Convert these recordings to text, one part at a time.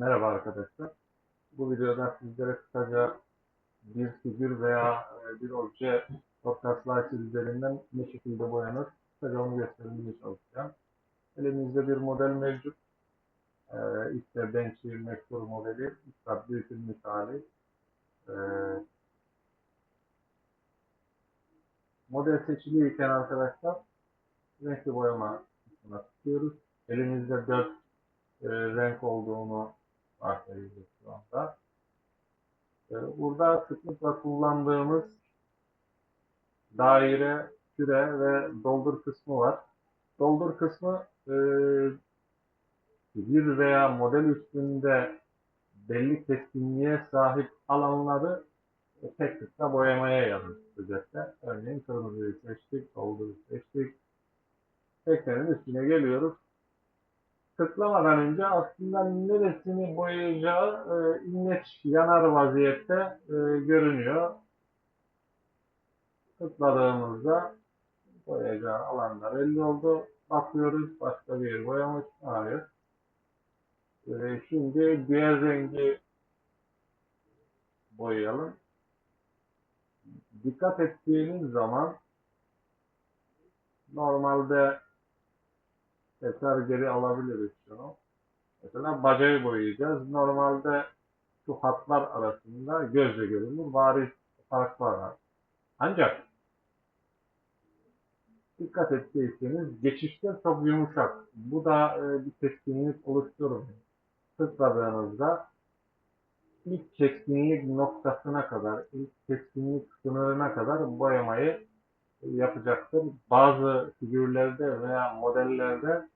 Merhaba arkadaşlar. Bu videoda sizlere kısaca bir figür veya e, bir obje podcast slicer üzerinden ne şekilde boyanır kısaca onu göstermeye çalışacağım. Elimizde bir model mevcut. Ee, işte Benchy meşhur modeli, işte büyütülmüş hali. Ee, model seçiliyken arkadaşlar renkli boyama kısmına tıklıyoruz. Elimizde 4 e, renk olduğunu varsayıyoruz şu anda. E, burada sıklıkla kullandığımız daire, küre ve doldur kısmı var. Doldur kısmı e, bir veya model üstünde belli keskinliğe sahip alanları tek tıkla boyamaya yarıyor. Örneğin kırmızıyı seçtik, dolduru seçtik. Ekranın üstüne geliyoruz tıklamadan önce aslında neresini boyayacağı e, net yanar vaziyette e, görünüyor. Tıkladığımızda boyayacağı alanlar belli oldu. Bakıyoruz başka bir boyamış. Hayır. E, şimdi diğer rengi boyayalım. Dikkat ettiğiniz zaman normalde tekrar geri alabiliriz şunu. Mesela bacağı boyayacağız. Normalde şu hatlar arasında gözle görünür bariz farklar var. Ancak dikkat ettiyseniz geçişler çok yumuşak. Bu da e, bir keskinlik oluşturur. Tıkladığınızda ilk keskinlik noktasına kadar, ilk keskinlik sınırına kadar boyamayı yapacaktır. Bazı figürlerde veya modellerde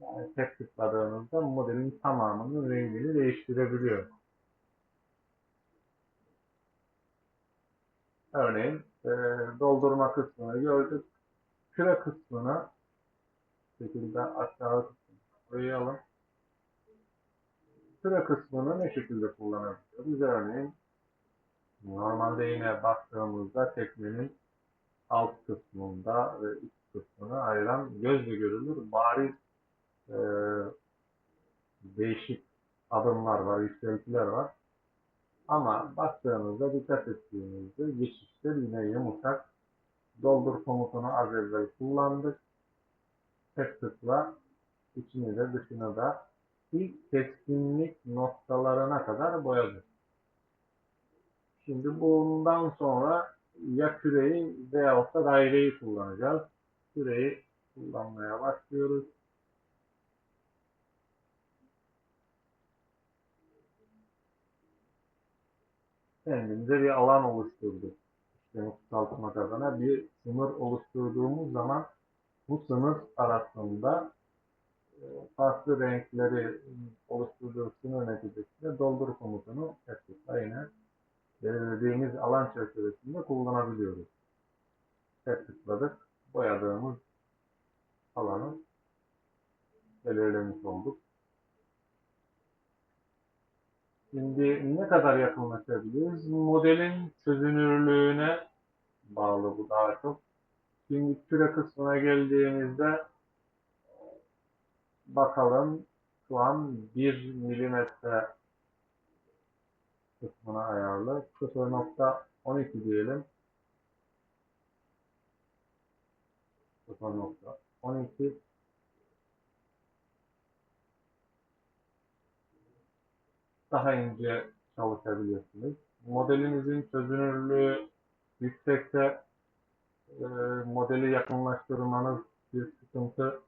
yani tek tıkladığınızda modelin tamamının rengini değiştirebiliyor. Örneğin e, doldurma kısmını gördük. Küre kısmını şekilde aşağı koyalım. Küre kısmını ne şekilde kullanabiliyoruz? Örneğin normalde yine baktığımızda tekmenin alt kısmında ve üst kısmını ayıran gözle görülür bariz e, değişik adımlar var, yükseltiler var. Ama baktığınızda dikkat ettiğinizde geçişler yine yumuşak. Doldur komutunu az evvel kullandık. Tek tıkla içini de dışını da ilk keskinlik noktalarına kadar boyadık. Şimdi bundan sonra ya küreyi veyahut da daireyi kullanacağız. Küreyi kullanmaya başlıyoruz. kendimize bir alan oluşturduk. İşlemi kısaltmak adına bir sınır oluşturduğumuz zaman bu sınır arasında e, farklı renkleri oluşturduğu sınır neticesinde doldur komutunu belirlediğimiz alan çerçevesinde kullanabiliyoruz. Tek tıkladık. Boyadığımız alanı belirlemiş olduk. Şimdi ne kadar yakınlaşabiliriz? Modelin çözünürlüğüne bağlı bu daha çok. Şimdi küre kısmına geldiğimizde bakalım şu an 1 milimetre kısmına ayarlı. 0.12 diyelim. 0.12 daha ince çalışabilirsiniz. Modelinizin çözünürlüğü yüksekse e, modeli yakınlaştırmanız bir sıkıntı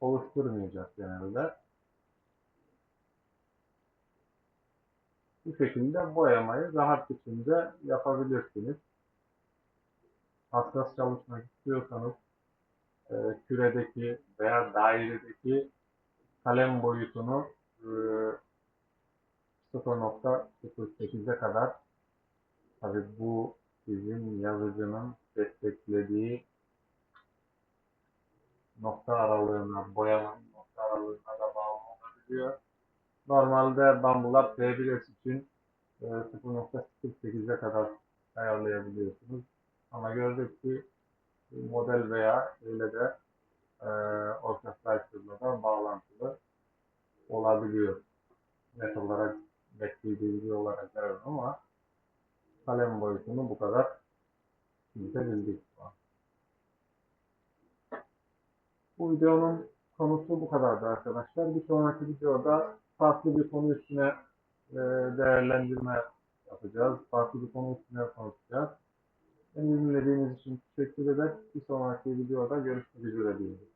oluşturmayacak genelde. Bu şekilde boyamayı rahat biçimde yapabilirsiniz. Hassas çalışmak istiyorsanız e, küredeki veya dairedeki kalem boyutunu e, 0.08'e kadar tabi bu bizim yazıcının desteklediği nokta aralığına, boyanın nokta aralığına da bağlı olabiliyor. Normalde bambular P1S için 0.08'e kadar ayarlayabiliyorsunuz. Ama gördük ki model veya öyle de e, da bağlantılı olabiliyor. net olarak beklediği video olarak vermem ama kalem boyutunu bu kadar an. Bu videonun konusu bu kadardı arkadaşlar. Bir sonraki videoda farklı bir konu üstüne e, değerlendirme yapacağız. Farklı bir konu üstüne konuşacağız. Beni dinlediğiniz için teşekkür eder. Bir sonraki videoda görüşmek üzere diyorum.